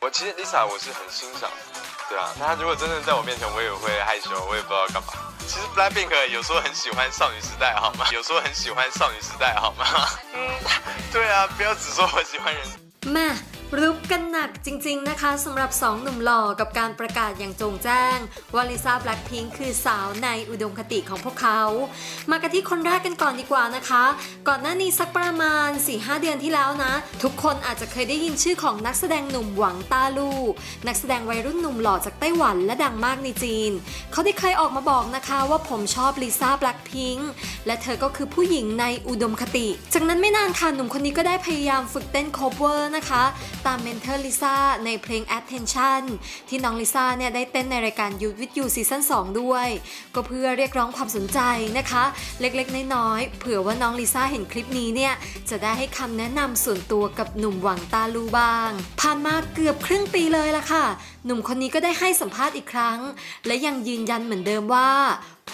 我其实 Lisa 我是很欣赏，对啊，她如果真的在我面前，我也会害羞，我也不知道干嘛。其实 Blackpink 有时候很喜欢少女时代，好吗？有时候很喜欢少女时代，好吗？嗯，对啊，不要只说我喜欢人。แม่ รุกกันหนักจริง ๆ นะคะสำหรับ 2 หนุ่มหล่อกับการประกาศอย่างโจงแจ้ง ว่าลิซ่าแบล็คพิงค์คือสาวในอุดมคติของพวกเขา มากันที่คนแรกกันก่อนดีกว่านะคะ ก่อนหน้านี้สักประมาณ 4-5 เดือนที่แล้วนะ ทุกคนอาจจะเคยได้ยินชื่อของนักแสดงหนุ่มหวังต้าลู่ นักแสดงวัยรุ่นหนุ่มหล่อจากไต้หวันและดังมากในจีน เขาได้เคยออกมาบอกนะคะว่าผมชอบลิซ่าแบล็คพิงค์และเธอก็คือผู้หญิงในอุดมคติ จากนั้นไม่นานค่ะหนุ่มคนนี้ก็ได้พยายามฝึกเต้น cover นะคะตามเมนเทอร์ลิซ่าในเพลง Attention ที่น้องลิซ่าเนี่ยได้เต้นในรายการ Youth with You ซีซั่น2ด้วย ก็เพื่อเรียกร้องความสนใจนะคะ เล็กๆ น้อยๆ เผื่อว่าน้องลิซ่าเห็นคลิปนี้เนี่ย จะได้ให้คำแนะนำส่วนตัวกับหนุ่มหวังตาลูบ้าง ผ่านมาเกือบครึ่งปีเลยละค่ะ หนุ่มคนนี้ก็ได้ให้สัมภาษณ์อีกครั้ง และยังยืนยันเหมือนเดิมว่า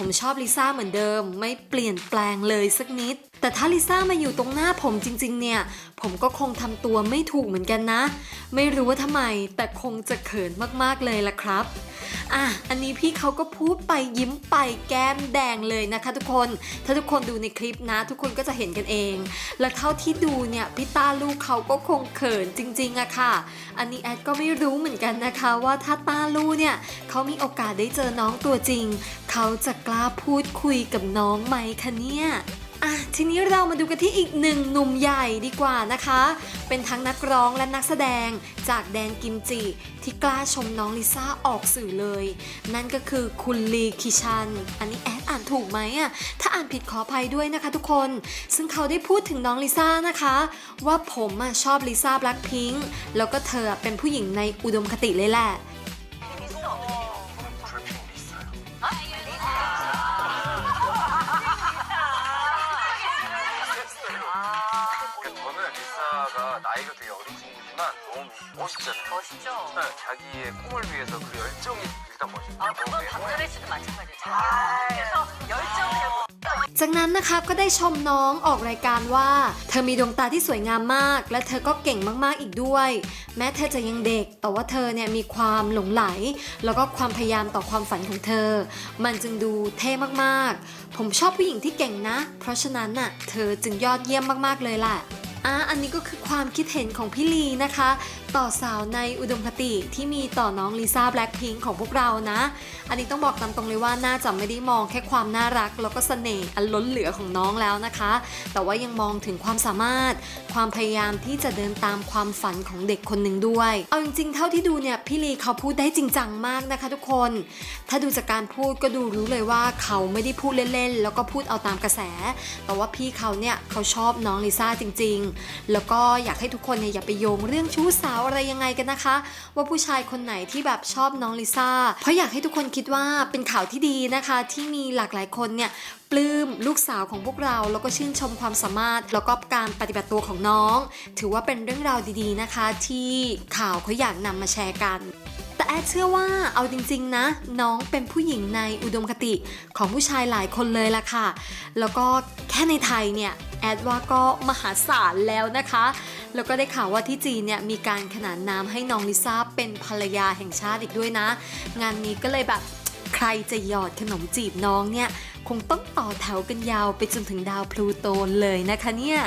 ผมชอบลิซ่าเหมือนเดิม ไม่เปลี่ยนแปลงเลยสักนิด แต่ถ้าลิซ่ามาอยู่ตรงหน้าผมจริงๆ เนี่ย ผมก็คงทำตัวไม่ถูกเหมือนกันนะ ไม่รู้ว่าทำไม แต่คงจะเขินมากๆเลยล่ะครับอะ อันนี้พี่เขาก็พูดไปยิ้มไปแก้มแดงเลยนะคะทุกคน ถ้าทุกคนดูในคลิปนะ ทุกคนก็จะเห็นกันเอง และเท่าที่ดูเนี่ยพี่ต้าลูกเขาก็คงเขินจริงๆอะค่ะ อันนี้แอดก็ไม่รู้เหมือนกันนะคะว่าถ้าต้าลูเนี่ยเขามีโอกาสได้เจอน้องตัวจริง เขาจะกล้าพูดคุยกับน้องไหมคะเนี่ยอะทีนี้เรามาดูกันที่อีกหนึ่งหนุ่มใหญ่ดีกว่านะคะ เป็นทั้งนักร้องและนักแสดงจากแดนกิมจิ ที่กล้าชมน้องลิซ่าออกสื่อเลย นั่นก็คือคุณลีคิชัน อันนี้แอดอ่านถูกไหมอะถ้าอ่านผิดขออภัยด้วยนะคะทุกคน ซึ่งเขาได้พูดถึงน้องลิซ่านะคะ ว่าผมอะชอบลิซ่าแบล็คพิงค์แล้วก็เธอเป็นผู้หญิงในอุดมคติเลยแหละ 저는 리사가 나이가 되게 어린 친구지만 너무 멋있잖아요. 멋있죠? 네, 자기의 꿈을 위해서 그 열정이 일단 멋있어요. 아, 그건 박근혜 씨도 마찬가지예요. 그래서 열정을 จากนั้นนะคะก็ได้ชมน้องออกรายการว่า เธอมีดวงตาที่สวยงามมาก และเธอก็เก่งมากๆอีกด้วย แม้เธอจะยังเด็ก แต่ว่าเธอเนี่ยมีความหลงไหล แล้วก็ความพยายามต่อความฝันของเธอ มันจึงดูเท่มากๆ ผมชอบผู้หญิงที่เก่งนะ เพราะฉะนั้นน่ะเธอจึงยอดเยี่ยมมากๆเลยล่ะ อะอันนี้ก็คือความคิดเห็นของพี่ลีนะคะ ต่อสาวในอุดมคติที่มีต่อน้องลิซ่าแบล็คพิงของพวกเรานะ อันนี้ต้องบอกตามตรงเลยว่าน่าจะไม่ได้มองแค่ความน่ารัก แล้วก็เสน่ห์อันล้นเหลือของน้องแล้วนะคะ แต่ว่ายังมองถึงความสามารถ ความพยายามที่จะเดินตามความฝันของเด็กคนหนึ่งด้วย เอาจริงๆ เท่าที่ดูเนี่ยพี่ลีเขาพูดได้จริงจังมากนะคะ ทุกคน ถ้าดูจากการพูดก็ดูรู้เลยว่าเขาไม่ได้พูดเล่นๆ แล้วก็พูดเอาตามกระแส แต่ว่าพี่เขาเนี่ยเขาชอบน้องลิซ่าจริง ๆแล้วก็อยากให้ทุกคนเนี่ยอย่าไปโยงเรื่องชู้สาวอะไรยังไงกันนะคะ ว่าผู้ชายคนไหนที่แบบชอบน้องลิซ่า เพราะอยากให้ทุกคนคิดว่าเป็นข่าวที่ดีนะคะ ที่มีหลากหลายคนเนี่ยปลื้มลูกสาวของพวกเราแล้วก็ชื่นชมความสามารถ แล้วก็การปฏิบัติตัวของน้อง ถือว่าเป็นเรื่องราวดีๆนะคะ ที่ข่าวเขาอยากนำมาแชร์กัน แอดเชื่อว่าเอาจริงๆนะ น้องเป็นผู้หญิงในอุดมคติของผู้ชายหลายคนเลยล่ะค่ะ แล้วก็แค่ในไทยเนี่ยแอดว่าก็มหาศาลแล้วนะคะ แล้วก็ได้ข่าวว่าที่จีนเนี่ยมีการขนานนามให้น้องลิซ่าเป็นภรรยาแห่งชาติอีกด้วยนะ งานนี้ก็เลยแบบใครจะหยอดขนมจีบน้องเนี่ย คงต้องต่อแถวกันยาวไปจนถึงดาวพลูโตเลยนะคะเนี่ย